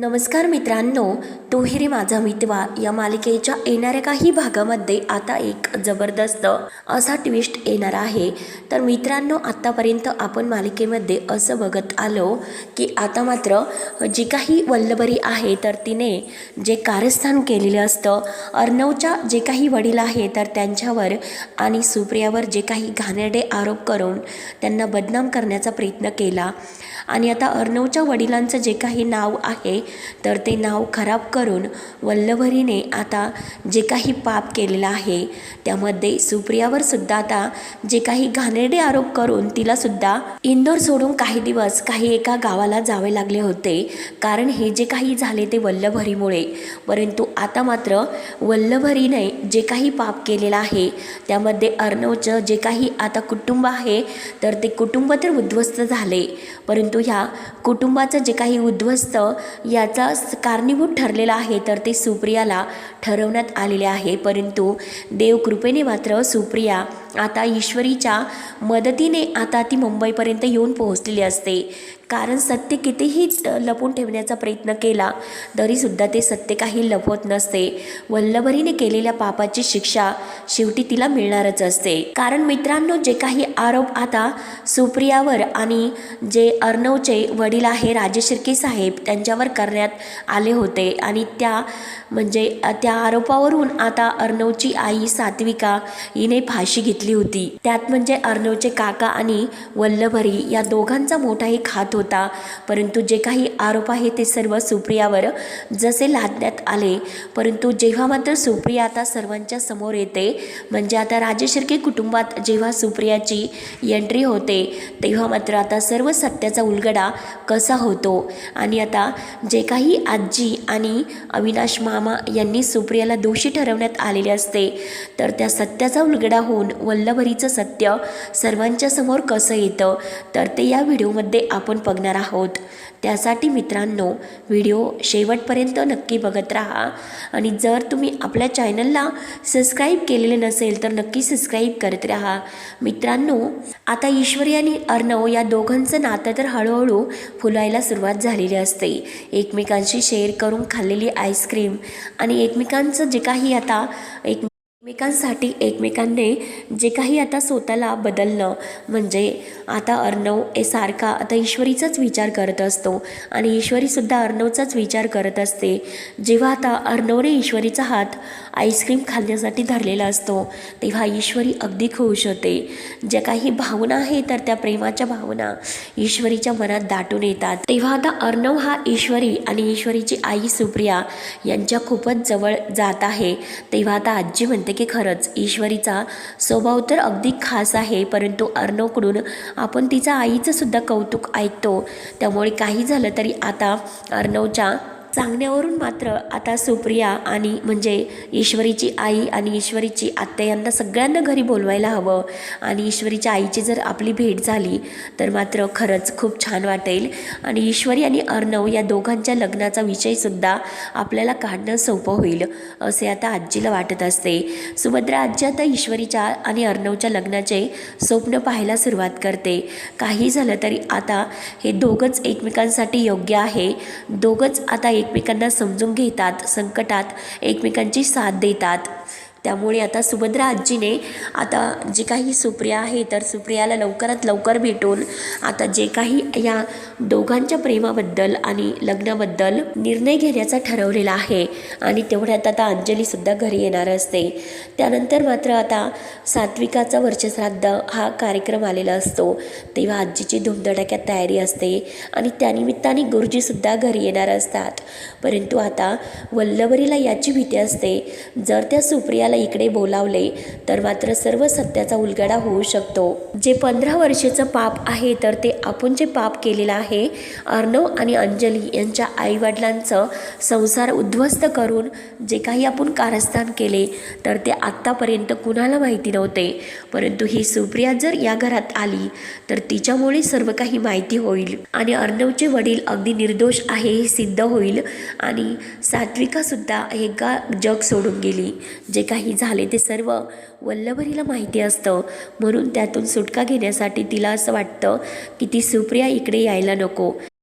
नमस्कार मित्रांनो तू रे माझा मितवा. या मालिकेच्या येणाऱ्या काही भागामध्ये आता एक जबरदस्त असा ट्विस्ट येणार आहे. तर मित्रांनो आत्तापर्यंत आपण मालिकेमध्ये असं बघत आलो की आता मात्र जी काही वल्लभरी आहे तर तिने जे कारस्थान केलेलं असतं अर्णवच्या जे काही वडील आहे तर त्यांच्यावर आणि सुप्रियावर जे काही घाणेरडे आरोप करून त्यांना बदनाम करण्याचा प्रयत्न केला. आणि आता अर्णवच्या वडिलांचं जे काही नाव आहे तर ते नाव खराब करून वल्लभरीने आता जे काही पाप केलेलं आहे त्यामध्ये सुप्रियावर सुद्धा आता जे काही घाणेरडे आरोप करून तिला सुद्धा इंदोर सोडून काही दिवस काही एका गावाला जावे लागले होते. कारण हे जे काही झाले ते वल्लभरीमुळे. परंतु आता मात्र वल्लभरीने जे काही पाप केलेलं आहे त्यामध्ये अर्णवचं जे काही आता कुटुंब आहे तर ते कुटुंब तर उद्ध्वस्त झाले. परंतु ह्या कुटुंबाचं जे काही उद्ध्वस्त याचा स- कारणीभूत ठरलेला आहे. तर ते सुप्रियाला ठरवण्यात आलेले आहे. परंतु देवकृपेने मात्र सुप्रिया आता ईश्वरीच्या मदतीने आता ती मुंबईपर्यंत येऊन पोहोचलेली असते. कारण सत्य कितीही लपून ठेवण्याचा प्रयत्न केला तरीसुद्धा ते सत्य काही लपवत नसते. वल्लभरीने केलेल्या पापाची शिक्षा शेवटी तिला मिळणारच असते. कारण मित्रांनो जे काही आरोप आता सुप्रियावर आणि जे अर्णवचे वडील आहे राजेशिर्के साहेब त्यांच्यावर करण्यात आले होते आणि त्या म्हणजे त्या आरोपावरून आता अर्णवची आई सात्विका हिने फाशी घेतली होती. त्यात म्हणजे अर्णवचे काका आणि वल्लभरी या दोघांचा मोठाही खात होता. परंतु जे काही आरोप आहे ते सर्व सुप्रियावर जसे लादण्यात आले. परंतु जेव्हा मात्र सुप्रिया आता सर्वांच्या समोर येते म्हणजे आता राजेशिर्के कुटुंबात जेव्हा सुप्रियाची एंट्री होते तेव्हा मात्र आता सर्व सत्याचा उलगडा कसा होतो? आणि आता जे काही आजी आणि अविनाश मामा यांनी सुप्रियाला दोषी ठरवण्यात आलेले असते तर त्या सत्याचा उलगडा होऊन वल्लभरीचं सत्य सर्वांच्या समोर कसं येतं तर ते या व्हिडिओमध्ये आपण बघणार आहोत. त्यासाठी मित्रांनो व्हिडिओ शेवटपर्यंत नक्की बघत राहा. आणि जर तुम्ही आपल्या चॅनलला सबस्क्राईब केलेले नसेल तर नक्की सबस्क्राईब करत राहा. मित्रांनो आता ईश्वरी आणि अर्णव या दोघांचं नातं तर हळूहळू फुलायला सुरुवात झालेली असते. एकमेकांशी शेअर करून खाल्लेली आईस्क्रीम आणि एकमेकांचं जे काही आता एक एकमेकांसाठी एकमेकांनी जे काही आता स्वतःला बदललं म्हणजे आता अर्णव ए सारखा आता ईश्वरीचाच विचार करत असतो आणि ईश्वरीसुद्धा अर्णवचाच विचार करत असते. जेव्हा आता अर्णवने ईश्वरीचा हात आईस्क्रीम खाण्यासाठी धरलेला असतो तेव्हा ईश्वरी अगदी खुश होते. ज्या काही भावना आहे तर त्या प्रेमाच्या भावना ईश्वरीच्या मनात दाटून येतात. तेव्हा आता अर्णव हा ईश्वरी आणि ईश्वरीची आई सुप्रिया यांच्या खूपच जवळ जात आहे. तेव्हा आता आजी म्हणते की खरंच ईश्वरीचा स्वभाव तर अगदी खास आहे परंतु अर्णवकडून आपण तिचा आईचं सुद्धा कौतुक ऐकतो. त्यामुळे काही झालं तरी आता अर्णवच्या सांगण्यावरून मात्र आता सुप्रिया आणि म्हणजे ईश्वरीची आई आणि ईश्वरीची आत्या यांना सगळ्यांना घरी बोलवायला हवं. आणि ईश्वरीच्या आईची जर आपली भेट झाली तर मात्र खरंच खूप छान वाटेल. आणि ईश्वरी आणि अर्णव या दोघांच्या लग्नाचा विषयसुद्धा आपल्याला काढणं सोपं होईल असे आता आजीला वाटत असते. सुभद्रा आजी आता ईश्वरीच्या आणि अर्णवच्या लग्नाचे स्वप्न पाहायला सुरुवात करते. काही झालं तरी आता हे दोघंच एकमेकांसाठी योग्य आहे. दोघंच आता एक एकमेकांना समजून घेतात संकटात एकमेकांची साथ देतात. त्यामुळे आता सुभद्रा आजीने आता जे काही सुप्रिया आहे तर सुप्रियाला लवकरात लवकर भेटून आता जे काही या दोघांच्या प्रेमाबद्दल आणि लग्नाबद्दल निर्णय घेण्याचा ठरवलेला आहे. आणि तेवढ्यात आता अंजलीसुद्धा घरी येणार असते. त्यानंतर मात्र आता सात्विकाचा वर्षश्राद्ध हा कार्यक्रम आलेला असतो. तेव्हा आजीची धुमधडाक्यात तयारी असते आणि त्यानिमित्ताने गुरुजीसुद्धा घरी येणार असतात. परंतु आता वल्लभरीला याची भीती असते. जर त्या सुप्रियाला इकडे बोलावले तर मात्र सर्व सत्याचा उलगडा होऊ शकतो. जे पंधरा वर्षाचं पाप आहे तर ते आपण जे पाप केलेलं आहे अर्णव आणि अंजली यांच्या आईवडिलांचं संसार उद्ध्वस्त करून जे काही आपण कारस्थान केले तर ते आत्तापर्यंत कुणाला माहिती नव्हते. परंतु ही सुप्रिया जर या घरात आली तर तिच्यामुळे सर्व काही माहिती होईल. आणि अर्णवचे वडील अगदी निर्दोष आहे हे सिद्ध होईल. आणि सात्विकासुद्धा हे का जग सोडून गेली? जे काही झाले ते सर्व वल्लभरीला माहिती असतं. म्हणून त्यातून सुटका घेण्यासाठी तिला असं वाटतं की ती सुप्रिया इकडे यायला नको जर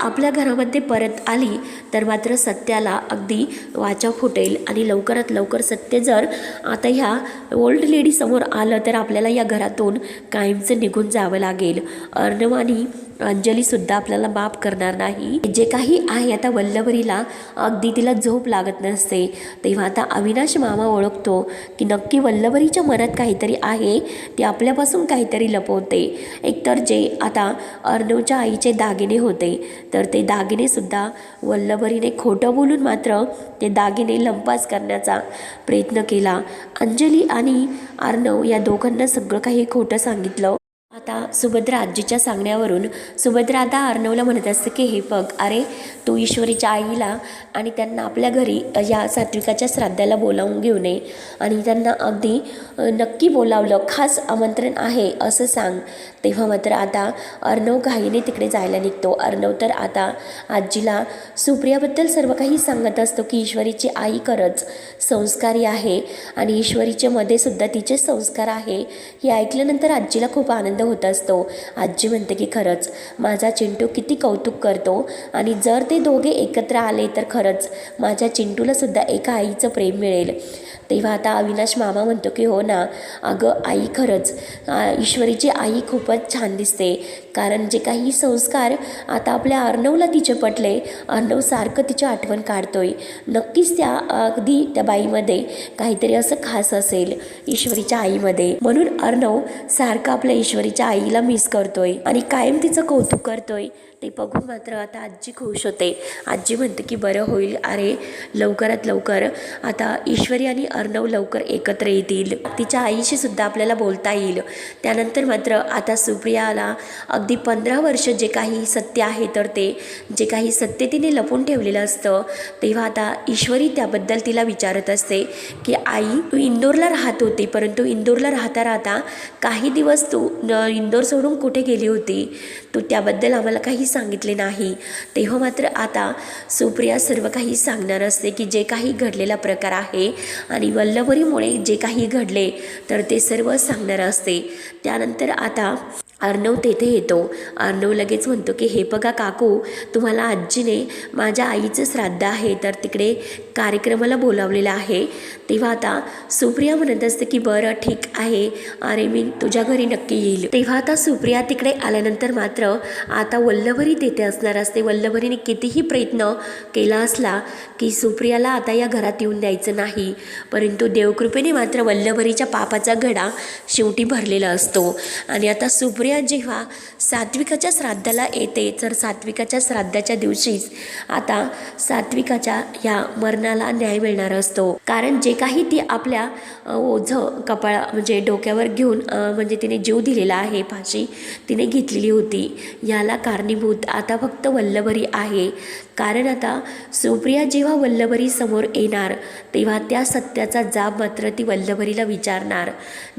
आपल्या घरामध्ये परत आली तर मात्र सत्याला अगदी वाचा फुटेल आणि लवकरात लवकर सत्य जर आता ह्या ओल्ड लेडीसमोर आलं तर आपल्याला या घरातून कायमचं निघून जावं लागेल. अर्णव आणि अंजलीसुद्धा आपल्याला माफ करणार नाही. जे काही आहे आता वल्लभरीला अगदी तिला झोप लागत नसते. तेव्हा आता अविनाश मामा ओळखतो की नक्की वल्लभरीच्या मनात काहीतरी आहे ती आपल्यापासून काहीतरी लपवते. एकतर जे आता अर्णवच्या आईचे दागिने होते तर ते दागिनेसुद्धा वल्लभरीने खोटं बोलून मात्र ते दागिने लंपास करण्याचा प्रयत्न केला. अंजली आणि अर्णव या दोघांना सगळं काही खोटं सांगितलं. आता सुभद्रा आजीच्या सांगण्यावरून सुभद्रा आता अर्णवला म्हणत असतं की हे बघ अरे तू ईश्वरीच्या आईला आणि त्यांना आपल्या घरी या सात्विकाच्या श्राद्धाला बोलावून घेऊ नये आणि त्यांना अगदी नक्की बोलावलं खास आमंत्रण आहे असं सांग. तेव्हा मात्र आता अर्णव घाईने तिकडे जायला निघतो. अर्णव तर आता आजीला सुप्रियाबद्दल सर्व काही सांगत असतो की ईश्वरीची आई खरंच संस्कारी आहे आणि ईश्वरीच्या मध्ये सुद्धा तिचे संस्कार आहे. हे ऐकल्यानंतर आजीला खूप आनंद होत असतो. आजी म्हणते की खरंच माझा चिंटू किती कौतुक करतो आणि जर ते दोघे एकत्र आले तर खरंच माझ्या चिंटूलासुद्धा एका आईचं प्रेम मिळेल. तेव्हा आता अविनाश मामा म्हणतो की हो ना अगं आई खरंच ईश्वरीची आई खूपच छान दिसते. कारण जे काही संस्कार आता आपल्या अर्णवला तिचे पटले अर्णव सारखं तिची आठवण काढतोय. नक्कीच त्या अगदी त्या बाईमध्ये काहीतरी असं खास असेल ईश्वरीच्या आईमध्ये. म्हणून अर्णव सारखं आपल्या ईश्वरीच्या आईला मिस करतोय आणि कायम तिचं कौतुक करतोय. ते बघून मात्र आता आजी खुश होते. आजी म्हणते की बरं होईल. अरे लवकरात लवकर. आता ईश्वरी आणि अर्णव लवकर एकत्र येतील. तिच्या आईशी सुद्धा आपल्याला बोलता येईल. त्यानंतर मात्र आता सुप्रियाला अगदी पंधरा वर्ष जे काही सत्य आहे तर ते जे काही सत्य तिने लपून ठेवलेलं असतं तेव्हा आता ईश्वरी त्याबद्दल तिला विचारत असते की आई तू इंदोरला राहत होती परंतु इंदोरला राहता राहता काही दिवस तू न- इंदोर सोडून कुठे गेली होती? तू त्याबद्दल आम्हाला काही सांगितले नाही. तेव्हा मात्र आता सुप्रिया सर्व काही सांगणार असते की जे काही घडलेला प्रकार आहे आणि वल्लभरीमुळे जे काही घडले तर ते सर्व सांगणार असते. त्यानंतर आता अर्णव तेथे येतो. अर्णव लगेच म्हणतो की हे बघा काकू तुम्हाला आजीने माझ्या आईचं श्राद्ध आहे तर तिकडे कार्यक्रमाला बोलावलेलं आहे. तेव्हा आता सुप्रिया म्हणत असते की बरं ठीक आहे. अरे मी तुझ्या घरी नक्की येईल. तेव्हा आता सुप्रिया तिकडे आल्यानंतर मात्र आता वल्लभरी तेथे असणार असते. वल्लभरीने कितीही प्रयत्न केला असला की सुप्रियाला आता या घरात येऊन द्यायचं नाही. परंतु देवकृपेने मात्र वल्लभरीच्या पापाचा घडा शेवटी भरलेला असतो. आणि आता सुप्रिया जेव्हा सात्विकाच्या श्राद्धाला येते तर सात्विकाच्या श्राद्धाच्या दिवशीच आता सात्विकाच्या या मनाला न्याय मिळणार असतो. कारण जे काही ती आपल्या ओझ ओझं कपाळा म्हणजे डोक्यावर घेऊन म्हणजे तिने जीव दिलेला आहे फाशी तिने घेतलेली होती याला कारणीभूत आता फक्त वल्लभरी आहे. कारण आता सुप्रिया जेव्हा वल्लभरी समोर येणार तेव्हा त्या सत्याचा जाब मात्र ती वल्लभरीला विचारणार.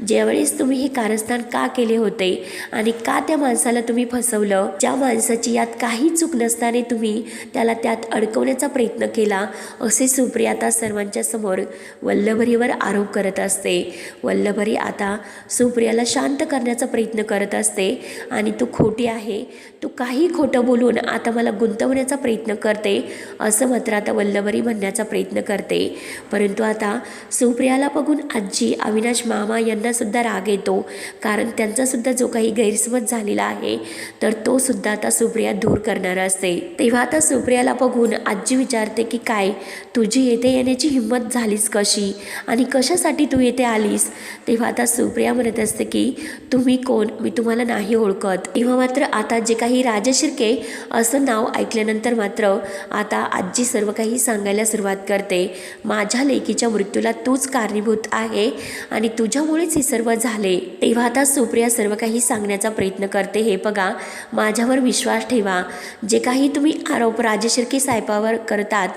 ज्यावेळेस तुम्ही हे कारस्थान का केले होते आणि का त्या माणसाला तुम्ही फसवलं? ज्या माणसाची यात काही चूक नसताना तुम्ही त्याला त्यात अडकवण्याचा प्रयत्न केला असे सुप्रिया आता सर्वांच्या समोर वल्लभरीवर आरोप करत असते. वल्लभरी आता सुप्रियाला शांत करण्याचा प्रयत्न करत असते आणि तू खोटी आहे. तू काही खोटं बोलून आता मला गुंतवण्याचा प्रयत्न करते असं मात्र आता वल्लभरी म्हणण्याचा प्रयत्न करते. परंतु आता सुप्रियाला बघून आजी अविनाश मामा यांनासुद्धा राग येतो. कारण त्यांचासुद्धा जो काही गैरसमज झालेला आहे तर तो सुद्धा आता सुप्रिया दूर करणार असते. तेव्हा आता सुप्रियाला बघून आजी विचारते की काय तुझी येथे येण्याची हिंमत झालीस कशी? आणि कशासाठी तू येथे आलीस? तेव्हा आता सुप्रिया म्हणत असते की तुम्ही कोण? मी तुम्हाला नाही ओळखत. तेव्हा मात्र आता जे काही राजशिर्के असं नाव ऐकल्यानंतर मात्र आता आजी सर्व काही सांगायला सुरुवात करते. माझ्या लेकीच्या मृत्यूला तूच कारणीभूत आहे आणि तुझ्यामुळेच हे सर्व झाले. तेव्हा आता सुप्रिया सर्व काही सांगण्याचा प्रयत्न करते. हे बघा माझ्यावर विश्वास ठेवा. जे काही तुम्ही आरोप राजशिर्के साहेबावर करतात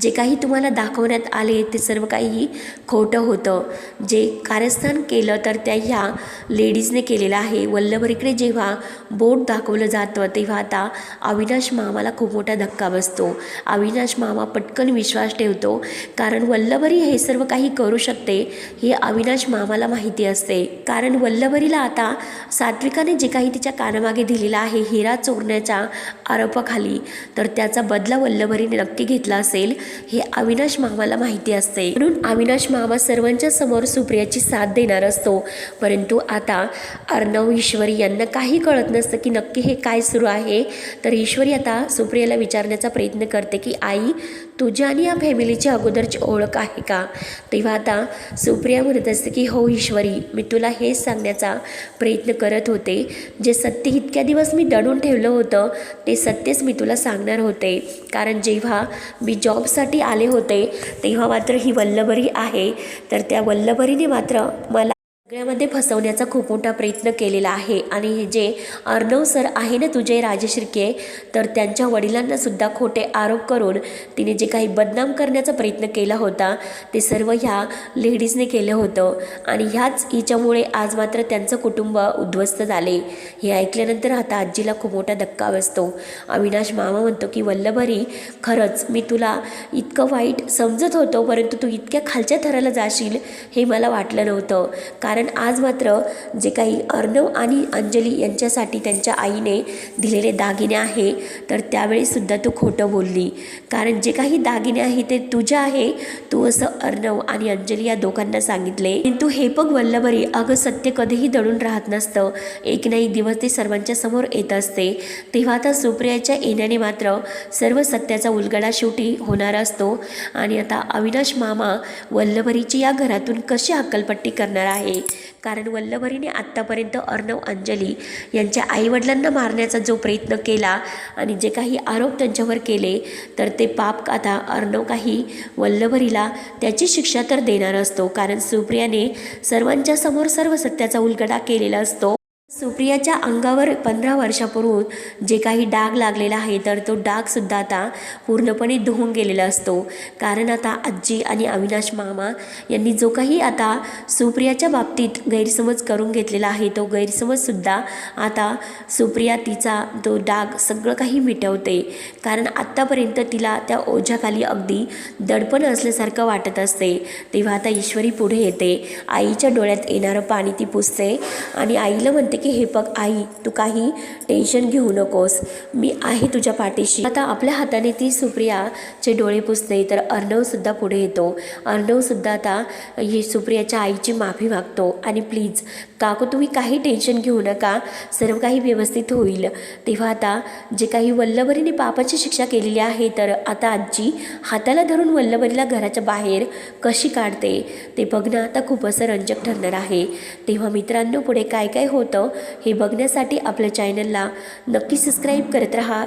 जे काही तुम्हाला दाखवण्यात आले ते सर्व काही खोटं होतं. जे कारस्थान केलं तर त्या ह्या लेडीजने केलेलं आहे. वल्लभरीकडे जेव्हा बोट दाखवलं जातं महत्त्व तेव्हा आता अविनाश मामाला खूप मोठा धक्का बसतो. अविनाश मामा पटकन विश्वास ठेवतो कारण वल्लभरी हे सर्व काही करू शकते हे अविनाश मामाला माहिती असते. कारण वल्लभरीला आता सात्विकाने जे काही तिच्या कानामागे दिलेलं आहे हिरा चोरण्याच्या आरोपाखाली तर त्याचा बदला वल्लभरीने नक्की घेतला असेल हे अविनाश मामाला माहिती असते. म्हणून अविनाश मामा सर्वांच्या समोर सुप्रियाची साथ देणार असतो. परंतु आता अर्णव ईश्वरी यांना काही कळत नसतं की नक्की हे काय सुरू आहे. तर ईश्वरी आता सुप्रियाला विचारण्याचा प्रयत्न करते की आई तुझ्या आणि या फॅमिलीची अगोदरची ओळख आहे का? तेव्हा आता सुप्रिया म्हणत असते की हो ईश्वरी मी तुला हेच सांगण्याचा प्रयत्न करत होते. जे सत्य इतक्या दिवस मी दडून ठेवलं होतं ते सत्यच मी तुला सांगणार होते. कारण जेव्हा मी जॉबसाठी आले होते तेव्हा मात्र ही वल्लभरी आहे. तर त्या वल्लभरीने मात्र मला सगळ्यामध्ये फसवण्याचा खूप मोठा प्रयत्न केलेला आहे. आणि हे जे अर्णव सर आहे ना तुझे राजशिर्के तर त्यांच्या वडिलांनासुद्धा खोटे आरोप करून तिने जे काही बदनाम करण्याचा प्रयत्न केला होता ते सर्व ह्या लेडीजने केलं होतं. आणि ह्याच हिच्यामुळे आज मात्र त्यांचं कुटुंब उद्ध्वस्त झाले. हे ऐकल्यानंतर आता आजीला खूप मोठा धक्का बसतो. अविनाश मामा म्हणतो की वल्लभरी खरंच मी तुला इतकं वाईट समजत होतो परंतु तू इतक्या खालच्या थराला जाशील हे मला वाटलं नव्हतं. कारण आज मात्र जे काही अर्णव आणि अंजली यांच्यासाठी त्यांच्या आईने दिलेले दागिने आहे तर त्यावेळीसुद्धा तू खोटं बोलली. कारण जे काही दागिने आहे ते तुझे आहे. तू असं अर्णव आणि अंजली या दोघांना सांगितले. किंतु हे बघ वल्लभरी अगं सत्य कधीही दडून राहत नसतं. एक ना एक दिवस ते सर्वांच्या समोर येत असते. तेव्हा आता सुप्रियाच्या येण्याने मात्र सर्व सत्याचा उलगडा शेवटी होणार असतो. आणि आता अविनाश मामा वल्लभरीची या घरातून कशी हक्कलपट्टी करणार आहे? कारण वल्लभरीने आत्तापर्यंत अर्णव अंजली यांच्या आईवडिलांना मारण्याचा जो प्रयत्न केला आणि जे काही आरोप त्यांच्यावर केले तर ते पाप आता अर्णव काही वल्लभरीला त्याची शिक्षा तर देणार असतो. कारण सुप्रियाने सर्वांच्या समोर सर्व सत्याचा उलगडा केलेला असतो. सुप्रियाच्या अंगावर पंधरा वर्षापूर्वी जे काही डाग लागलेला आहे तर तो डागसुद्धा आता पूर्णपणे धुवून गेलेला असतो. कारण आता आजी आणि अविनाश मामा यांनी जो काही आता सुप्रियाच्या बाबतीत गैरसमज करून घेतलेला आहे तो गैरसमजसुद्धा आता सुप्रिया तिचा तो डाग सगळं काही मिटवते. कारण आत्तापर्यंत तिला त्या ओझ्याखाली अगदी दडपण असल्यासारखं वाटत असते. तेव्हा आता ईश्वरी पुढे येते. आईच्या डोळ्यात येणारं पाणी ती पुसते आणि आईला म्हणते की हे बघ आई तू काही टेन्शन घेऊ नकोस. मी आहे तुझ्या पाठीशी. आता आपल्या हाताने ती सुप्रियाचे डोळे पुसते तर अर्णवसुद्धा पुढे येतो. अर्णवसुद्धा आता ही सुप्रियाच्या आईची माफी मागतो आणि प्लीज काकू तुम्ही काही टेन्शन घेऊ नका. सर्व काही व्यवस्थित होईल. तेव्हा आता जे काही वल्लभरीने पापाची शिक्षा केलेली आहे तर आता आजी हाताला धरून वल्लभरीला घराच्या बाहेर कशी काढते ते बघणं आता खूप असं रंजक ठरणार आहे. तेव्हा मित्रांनो पुढे काय काय होतं हे बघण्यासाठी आपल्या चॅनलला नक्की सबस्क्राईब करत राहा.